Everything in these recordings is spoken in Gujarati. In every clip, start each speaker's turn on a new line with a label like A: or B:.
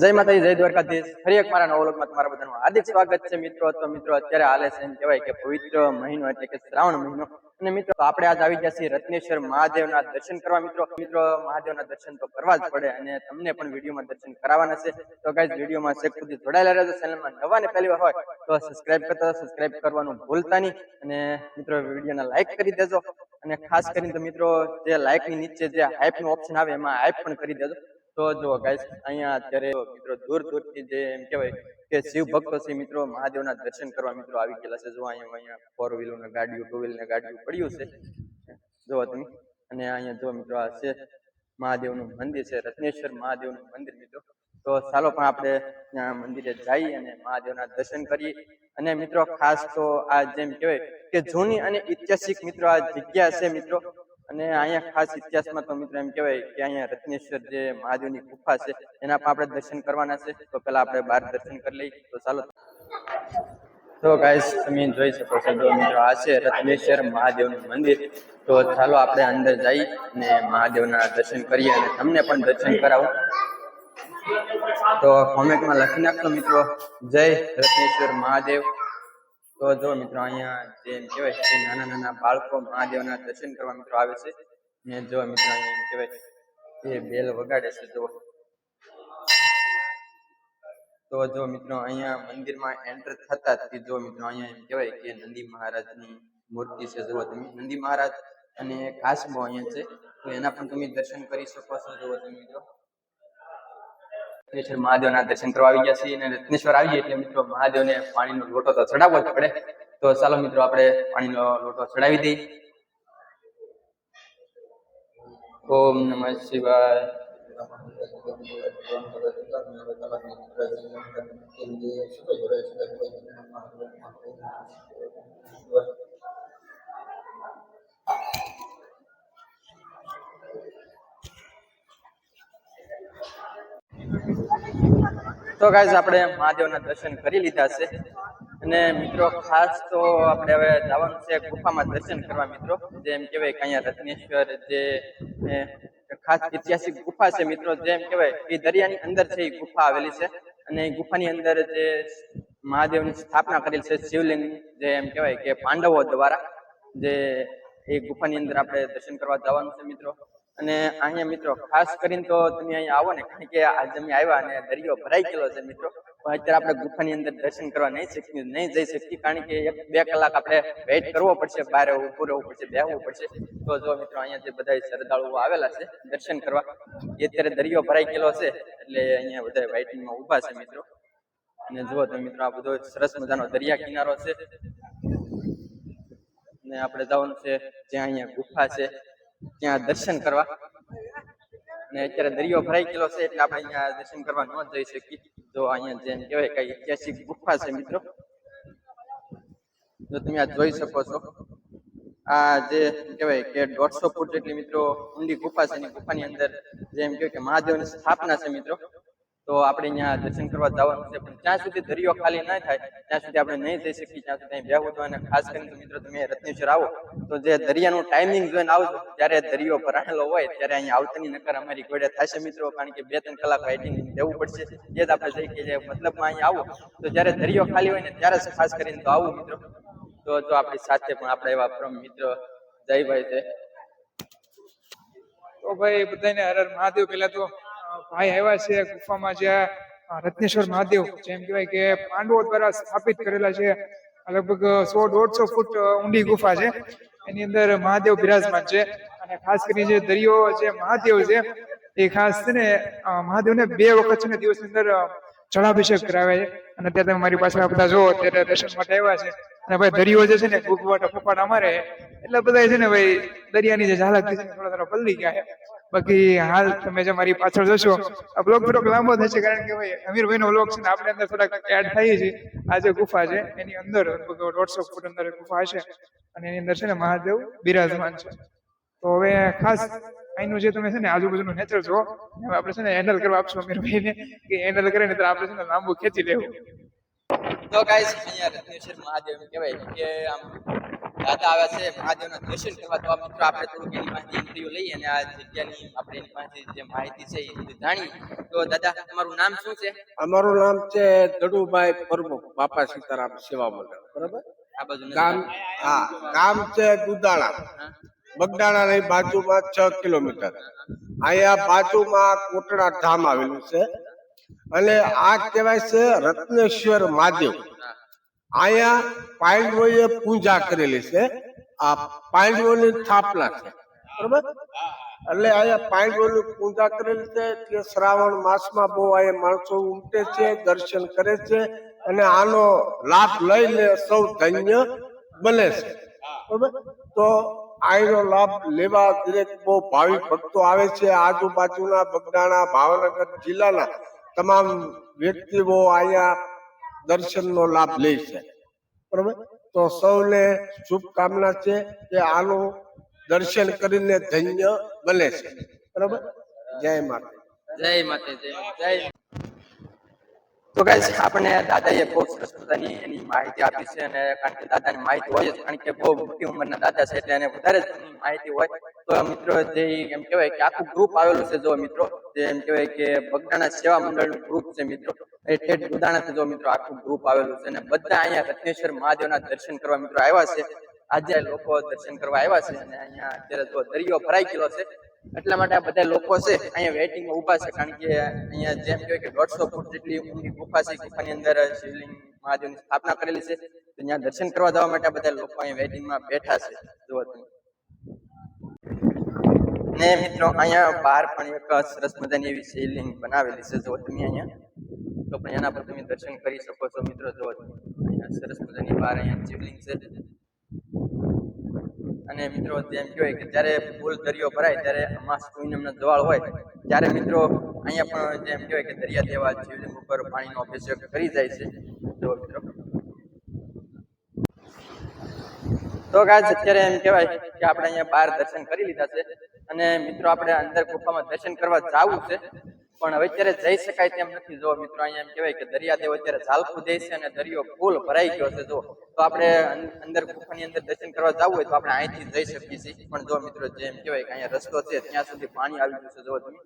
A: જય માતાજી, જય દ્વારકાધીશ. ફરી એક મારા નવલોકમાં તમારા બધાનું હાર્દિક સ્વાગત છે મિત્રો. તો મિત્રો, અત્યારે હાલે છે એમ કહેવાય કે પવિત્ર મહિનો એટલે કે શ્રાવણ મહિનો. અને મિત્રો આપણે આજ આવી ગયા છીએ રત્નેશ્વર મહાદેવના દર્શન કરવા મિત્રો. મિત્રો, મહાદેવના દર્શન તો કરવા જ પડે અને તમને પણ વિડીયોમાં દર્શન કરાવવાના છે. તો ગાઈઝ વિડીયોમાં છેક સુધી જોડાયેલા રહેજો. ચેનલમાં નવા ને પહેલી હોય, તો સબસ્ક્રાઇબ કરતા સબસ્ક્રાઇબ કરવાનું ભૂલતા નહીં. અને મિત્રો, વિડીયોને લાઈક કરી દેજો. અને ખાસ કરીને તો મિત્રો, જે લાઈકની નીચે જે હાઈપનું ઓપ્શન આવે, એમાં હાઈપ પણ કરી દેજો. તો જો ગાઈસ અહીંયા અત્યારે મિત્રો દૂર દૂરથી જે એમ કહેવાય કે શિવ ભક્તો છે, મિત્રો મહાદેવના દર્શન કરવા મિત્રો આવી ગયેલા છે. જો અહીંયા અહીંયા ફોર વ્હીલર ને ગાડીઓ ટુ વ્હીલર ને ગાડીઓ પડ્યું છે. જો તમે, અને અહીંયા જો મિત્રો આ છે મહાદેવનું મંદિર છે, રત્નેશ્વર મહાદેવનું મંદિર મિત્રો. તો ચાલો પણ આપણે ત્યાં મંદિરે જઈએ અને મહાદેવના દર્શન કરીએ. અને મિત્રો ખાસ તો આ જેમ કહેવાય કે જૂની અને ઐતિહાસિક મિત્રો આ જગ્યા છે મિત્રો. અને અહીંયા ખાસ ઇતિહાસમાં તો મિત્રો એમ કહેવાય કે અહીંયા રત્નેશ્વર જે મહાદેવની ગુફા છે, એના પણ આપણે દર્શન કરવાના છે. તો પહેલા આપણે બહાર દર્શન કરી લઈએ. તો ચાલો. તો ગાઈસ તમે જોઈ શકો છો જો મિત્રો, આ છે રત્નેશ્વર મહાદેવનું મંદિર. તો ચાલો આપણે અંદર જઈ અને મહાદેવના દર્શન કરીએ અને તમને પણ દર્શન કરાવું. તો કોમેન્ટમાં લખી નાખજો મિત્રો. જય રત્નેશ્વર મહાદેવ. તો જો મિત્રો, અહીંયા જે એમ કહેવાય છે નાના નાના બાળકો મહાદેવના દર્શન કરવા મિત્રો આવે છે. ને જો મિત્રો, અહીંયા એમ કહેવાય કે બેલ વગાડે છે જો તો જો મિત્રો, અહીંયા મંદિરમાં એન્ટર થતા જ જો મિત્રો, અહીંયા એમ કહેવાય કે નંદી મહારાજની મૂર્તિ છે, જુઓ તમે. નંદી મહારાજ અને કાસબો અહીંયા છે, તો એના પણ તમે દર્શન કરી શકો છો, જુઓ તમે મિત્રો. રત્નેશ્વર મહાદેવના દર્શન કરવા ગયા છીએ અને રત્નેશ્વર આવીએ એટલે મિત્રો, મહાદેવને પાણીનો લોટો તો ચડાવવો જ પડે. તો ચાલો મિત્રો, આપણે પાણીનો લોટો ચડાવી દઈએ. ઓમ નમઃ શિવાય. તો ગાઈઝ આપણે મહાદેવના દર્શન કરી લીધા છે. અને મિત્રો, ખાસ તો આપણે હવે જવાનું છે ગુફામાં દર્શન કરવા મિત્રો. જેમ કહેવાય કે અહીંયા રત્નેશ્વર જે ખાસ ઐતિહાસિક ગુફા છે મિત્રો. જેમ કહેવાય એ દરિયાની અંદર છે એ ગુફા આવેલી છે. અને એ ગુફાની અંદર જે મહાદેવની સ્થાપના કરેલ છે શિવલિંગ, જે એમ કહેવાય કે પાંડવો દ્વારા. જે એ ગુફાની અંદર આપણે દર્શન કરવા જવાનું છે મિત્રો. અને અહીંયા મિત્રો, ખાસ કરીને તો તમે અહીંયા આવો ને, કારણ કે આજે અમે આવ્યા અને દરિયો ભરાઈ ગયેલો છે મિત્રો. પણ અત્યારે આપણે ગુફાની અંદર દર્શન કરવા નહીં શકીએ નહીં જઈ શકીએ, કારણ કે એક બે કલાક આપણે વેઇટ કરવો પડશે, બહાર ઉભું રહેવું પડશે, બેહવું પડશે. તો જો મિત્રો, અહીંયા જે બધા શ્રદ્ધાળુઓ આવેલા છે, દર્શન કરવા. એ અત્યારે દરિયો ભરાઈ ગયેલો છે, એટલે અહીંયા બધા વેઇટિંગમાં ઊભા છે મિત્રો. અને જુઓ તો મિત્રો, આ બધો સરસ મજાનો દરિયા કિનારો છે. અને આપણે જવાનું છે જ્યાં અહીંયા ગુફા છે. ત્યાં દર્શન કરવા. અને અત્યારે દરિયો ભરાઈ ગયેલો છે એટલે આપણે અહીંયા દર્શન કરવા ન જઈ શકીએ. જો અહીંયા જેમ કહેવાય કઈ ઐતિહાસિક ગુફા છે મિત્રો. જો તમે આ જોઈ શકો છો. આ જે કહેવાય કે દોઢસો ફૂટ જેટલી મિત્રો ઊંડી ગુફા છે. ગુફાની અંદર જેમ કહેવાય કે મહાદેવની સ્થાપના છે મિત્રો. તો આપણે અહીંયા દર્શન કરવા જવાનું છે, પણ જ્યાં સુધી દરિયો ખાલી ના થાય, ત્યાં સુધી આપણે નહીં જઈ શકીએ ત્યાં સુધી બેહવું અને ખાસ કરીને મિત્રો તમે રત્નેશ્વર આવો, તો જે દરિયાનું ટાઈમિંગ જોઈને આવજો. ત્યારે દરિયો ભરાણેલો હોય, ત્યારે અહીંયા આવતાની નકર અમારી ઘોડે થશે મિત્રો, કારણ કે બે ત્રણ કલાક રાઇટિંગ દેવું પડશે. એ જ આપણે જઈ કે મતલબમાં અહીંયા આવો. તો જ્યારે દરિયો ખાલી હોય ને ત્યારે જ ખાસ કરીને તો આવું મિત્રો. તો જો આપણી સાથે પણ આપણા એવા પરમ મિત્ર જયભાઈ છે.
B: તો ભાઈ બધાને હર હર મહાદેવ. પેલા તો ભાઈ આવ્યા છે ગુફામાં જે રત્નેશ્વર મહાદેવ, જેમ કહેવાય કે પાંડવો દ્વારા સ્થાપિત કરેલા છે. લગભગ સો દોઢસો ફૂટ ઊંડી ગુફા છે. એની અંદર મહાદેવ બિરાજમાન છે. અને ખાસ કરીને જે દરિયો જે મહાદેવ છે, એ ખાસ છે ને મહાદેવને બે વખત છે ને દિવસની અંદર જળાભિષેક કરાવે છે. અને અત્યારે તમે મારી પાસે બધા જો અત્યારે દર્શન માટે આવ્યા છે. અને ભાઈ દરિયો જે છે ને ગુગવાટા ફૂફાટ અમારે. એટલે બધા છે ને ભાઈ, દરિયાની જે ઝાલક છે થોડા થોડા પલળી ગયા છે. બાકી હાલ તમે જે મારી પાછળ જશો, આ બ્લોગ થોડોક લાંબો થશે કારણ કે ભાઈ અમીરભાઈ નો બ્લોગ છે ને આપણે અંદર થોડાક એડ થઈ છે આ જે ગુફા છે, એની અંદર દોઢસો ફૂટ અંદર ગુફા છે અને એની અંદર છે ને મહાદેવ બિરાજમાન છે. તો હવે ખાસ અહીંનું જે તમે છે ને આજુબાજુનું નેચર જો હવે આપણે છે ને હેન્ડલ કરવા આપશું અમીરભાઈને, કે હેન્ડલ કરે ને તો આપણે છે ને લાંબુ ખેંચી લેવું.
A: તો ગાઈસ અહીંયા રત્નેશ્વર મહાદેવ કહેવાય કે આમ દાદા આવ્યા છે મહાદેવના દર્શન કરવા તો મિત્રો આપણે થોડુંક એની માહિતી ઇન્ટરવ્યુ લઈ અને આ જગ્યાની આપણે એની પાસે જે માહિતી છે એ બધી જાણી. તો દાદા તમારું નામ શું છે?
C: અમારું નામ છે દડુભાઈ પ્રમુખ બાપા સીતારામ સેવા મંડળ બરાબર?
A: આ બાજુ
C: ગામ હા ગામ છે દુધાળા બગદાણા ની બાજુમાં છ કિલોમીટર. અહીંયા બાજુમાં કોટડા ધામ આવેલું છે. અને આ કહેવાય છે રત્નેશ્વર મહાદેવ. અહીંયા પાંડવોએ પૂજા કરેલી છે. આ પાંડવોની સ્થાપના છે. બરોબર? એટલે અહીંયા પાંડવોની પૂજા કરેલી છે એટલે શ્રાવણ માસમાં બહુ અહીંયા માણસો ઉમટે છે, દર્શન કરે છે અને આનો લાભ લઈને સૌ ધન્ય બને છે. બરાબર? તો આયનો લાભ લેવા દરેક બહુ ભાવિક ભક્તો આવે છે. આજુબાજુના બગદાણા ભાવનગર જિલ્લાના તમામ વ્યક્તિઓ અહીંયા દર્શનનો લાભ લે છે. બરોબર? તો સૌને શુભકામના છે કે આનું દર્શન કરીને ધન્ય બને છે. બરાબર? જય માતા
A: જય માતા જય તો ગાઈસ આપણે દાદાએ બહુ સરસ પોતાની એની માહિતી આપી છે અને કારણ કે દાદાની માહિતી હોય કારણ કે બહુ મોટી ઉંમરના દાદા છે એટલે એને વધારે માહિતી હોય. મિત્રો જે એમ કહેવાય કે આખું ગ્રુપ આવેલું છે, જો મિત્રો, જે એમ કહેવાય કે બગદાણા સેવા મંડળનું ગ્રુપ છે મિત્રો ઠેઠ બુદાણાથી જો મિત્રો આખું ગ્રુપ આવેલું છે અને બધા અહીંયા રત્નેશ્વર મહાદેવના દર્શન કરવા મિત્રો આવ્યા છે. આજે લોકો દર્શન કરવા આવ્યા છે અને અહીંયા અત્યારે જો દરિયો ભરાઈ ગયેલો છે, એટલા માટે આ બધા લોકો છે અહીંયા વેઇટિંગમાં ઊભા છે, કારણ કે અહીંયા જેમ કહેવાય કે દોઢસો ફૂટ જેટલી ઊંડી ગુફા છે, ગુફાની અંદર શિવલિંગ મહાદેવની સ્થાપના કરેલી છે. ત્યાં દર્શન કરવા જવા માટે આ બધા લોકો અહીંયા વેઇટિંગમાં બેઠા છે. જુઓ તમે. ને મિત્રો, અહીંયા બહાર પણ એક સરસ મજાની એવી શિવલિંગ બનાવેલી છે જો તમે અહીંયા. તો પણ એના પર તમે દર્શન કરી શકો છો મિત્રો જો અહીંયા સરસ મજાની બહાર અહીંયા શિવલિંગ છે. અને મિત્રો જેમ કહેવાય કે જ્યારે ફૂલ દરિયો ભરાય, ત્યારે અમાસ પૂનમનો જવાળ હોય, ત્યારે મિત્રો અહીંયા પણ જેમ કહેવાય કે દરિયા દેવા શિવલિંગ ઉપર પાણીનો અભિષેક કરી જાય છે. જો મિત્રો. તો કાજ અત્યારે એમ કહેવાય કે આપણે અહીંયા બહાર દર્શન કરી લીધા છે. અને મિત્રો, આપણે અંદર ગુફામાં દર્શન કરવા જાવું છે, પણ હવે અત્યારે જઈ શકાય તેમ નથી. જો મિત્રો, અહીંયા એમ કહેવાય કે દરિયાદેવ અત્યારે ઝાલકું દે છે અને દરિયો ફૂલ ભરાઈ ગયો છે, જો. તો આપણે અંદર ગુફાની અંદર દર્શન કરવા જવું હોય તો આપણે અહીંથી જઈ શકીએ છીએ. પણ જો મિત્રો જેમ કહેવાય કે અહીંયા રસ્તો છે, ત્યાં સુધી પાણી આવી ગયું છે, જો તમે.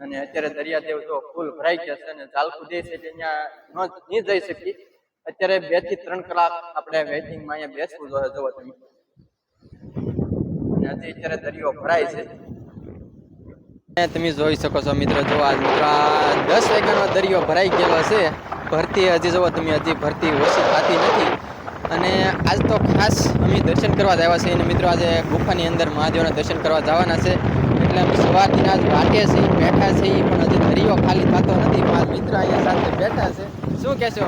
A: અને અત્યારે દરિયાદેવ જો ફૂલ ભરાઈ ગયા છે અને ઝાલકું દે છે, એટલે ત્યાં ન જઈ શકીએ. અત્યારે બેથી ત્રણ કલાક આપણે વેઇટિંગમાં અહીંયા બેસવું જોઈએ, જો તમે. અને અત્યારે દરિયો ભરાય છે. અને તમે જોઈ શકો છો મિત્રો જો આ મિત્રો આ દસ વાગ્યાનો દરિયો ભરાઈ ગયેલો છે. ભરતી હજી જુઓ તમે હજી ભરતી ઓછી થતી નથી. અને આજ તો ખાસ અમે દર્શન કરવા જ આવ્યા છીએ અને મિત્રો આજે ગુફાની અંદર મહાદેવના દર્શન કરવા જવાના છે. એટલે અમે સવારથી આજ વાટે છે બેઠા છે પણ હજી દરિયો ખાલી થતો નથી. મારા મિત્ર અહીંયા સાથે બેઠા છે. શું કહેશો?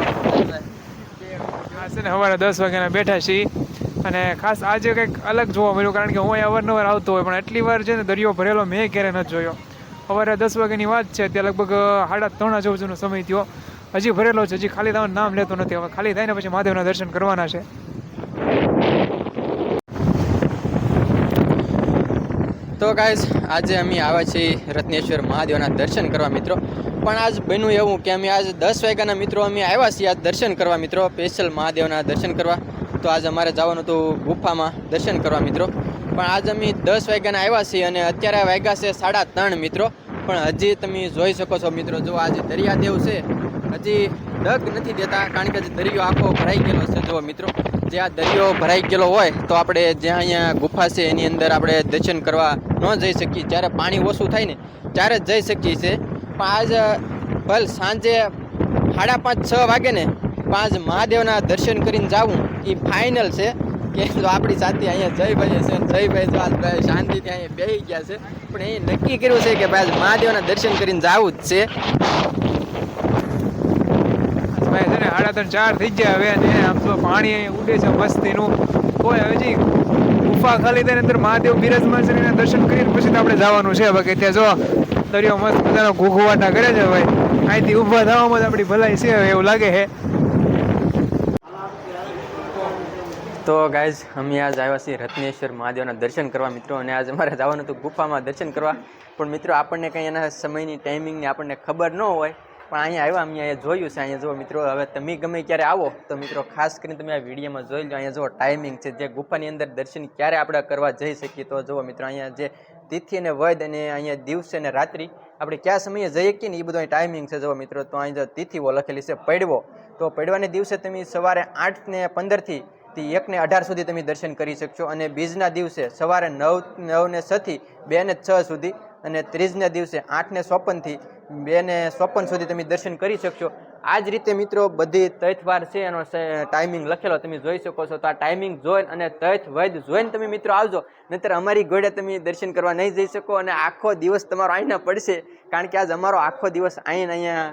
B: છે ને સવારે દસ વાગ્યાના બેઠા છીએ. અને ખાસ આજે કંઈક અલગ જોવા મળ્યું, કારણ કે હું અવારનવાર આવતો હોય, પણ એટલી વાર છે ને દરિયો ભરેલો મેં ક્યારે નથી જોયો. સવારે દસ વાગ્યાની વાત છે ત્યાં લગભગ સાડા ત્રણ જેવો સમય થયો. હજી ભરેલો છે, હજી ખાલી થવાનું નામ લેતો નથી. હવે ખાલી થાય ને પછી મહાદેવના દર્શન કરવાના છે.
A: તો ગાઈઝ આજે અમે આવ્યા છીએ રત્નેશ્વર મહાદેવના દર્શન કરવા મિત્રો. પણ આજ બન્યું એવું કે અમે આજ દસ વાગ્યાના મિત્રો અમે આવ્યા છીએ આજ દર્શન કરવા મિત્રો, સ્પેશિયલ મહાદેવના દર્શન કરવા. તો આજ અમારે જવાનું હતું ગુફામાં દર્શન કરવા મિત્રો. પણ આજ અમે દસ વાગ્યાના આવ્યા છીએ અને અત્યારે વાગ્યા છે સાડા ત્રણ મિત્રો. પણ હજી તમે જોઈ શકો છો મિત્રો, જો આજે દરિયાદેવ છે, હજી ડગ નથી દેતા, કારણ કે દરિયો આખો ભરાઈ ગયેલો છે. જો મિત્રો, જે આ દરિયો ભરાઈ ગયેલો હોય, તો આપણે જ્યાં અહીંયા ગુફા છે, એની અંદર આપણે દર્શન કરવા ન જઈ શકીએ. જ્યારે પાણી ઓછું થાય ને, ત્યારે જ જઈ શકીએ છીએ. પણ આજ, ભલ સાંજે સાડા પાંચ, છ વાગે ને પાંચ મહાદેવના દર્શન કરીને જાવું. એ ફાઇનલ છે. કે જો આપણી સાથે અહીંયા જયભાઈ છે જયભાઈ તો આજ ભાઈ શાંતિથી અહીંયા બેસી ગયા છે. પણ એ નક્કી કર્યું છે કે ભાઈ મહાદેવના દર્શન કરીને જવું જ છે.
B: ભાઈ છે ને સાડા ત્રણ ચાર થઈ ગયા હવે અને આમ તો પાણી ઉડે છે મસ્તીનું. કોઈ હજી ગુફા ખાલી તેની અંદર મહાદેવ બિરાજમાન છે એના દર્શન કરીને પછી તો આપણે જવાનું છે. બાકી ત્યાં જો દરિયો મસ્ત મજાનો ઘૂઘવાટા કરે છે ભાઈ. અહીંથી ઊભા થવામાં જ આપણી ભલાઈ છે, એવું લાગે છે.
A: તો ગાઈઝ અમે આજ આવ્યા છીએ રત્નેશ્વર મહાદેવના દર્શન કરવા મિત્રો, અને આજ અમારે જવાનું હતું ગુફામાં દર્શન કરવા. પણ મિત્રો, આપણને કંઈ એના સમયની ટાઈમિંગની આપણને ખબર ન હોય, પણ અહીંયા આવ્યા, અમે અહીંયા જોયું છે, અહીંયા જુઓ મિત્રો, હવે તમે ગમે ક્યારે આવો, તો મિત્રો, ખાસ કરીને તમે આ વિડીયોમાં જોઈ લો, અહીંયા જુઓ ટાઈમિંગ છે, જે ગુફાની અંદર દર્શન ક્યારે આપણે કરવા જઈ શકીએ, તો જુઓ મિત્રો, અહીંયા જે તિથિ અને વૈદ અને અહીંયા દિવસે અને રાત્રિ, આપણે કયા સમયે જઈએ કે ને એ બધું ટાઈમિંગ છે, જુઓ મિત્રો, તો અહીં જો તિથિઓ લખેલી છે, પડવો. તો પડવાને દિવસે તમે સવારે આઠ ને પંદરથી થી એક ને અઢાર સુધી તમે દર્શન કરી શકશો અને બીજના દિવસે સવારે નવ નવ ને છ બે ને છ સુધી અને ત્રીજના દિવસે આઠ ને ચોપનથી બે ને ચોપન સુધી તમે દર્શન કરી શકશો. આ જ રીતે મિત્રો બધી તૈથવાર છે એનો ટાઈમિંગ લખેલો તમે જોઈ શકો છો. તો આ ટાઈમિંગ જોઈને અને તૈથ વૈદ જોઈને તમે મિત્રો આવજો. નહીતર અમારી ઘોડે તમે દર્શન કરવા નહીં જઈ શકો અને આખો દિવસ તમારો અહીંના પડશે. કારણ કે આજ અમારો આખો દિવસ અહીં અહીંયા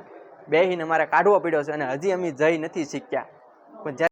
A: બેહીને અમારે કાઢવો પડ્યો છે અને હજી અમે જઈ નથી શીખ્યા પણ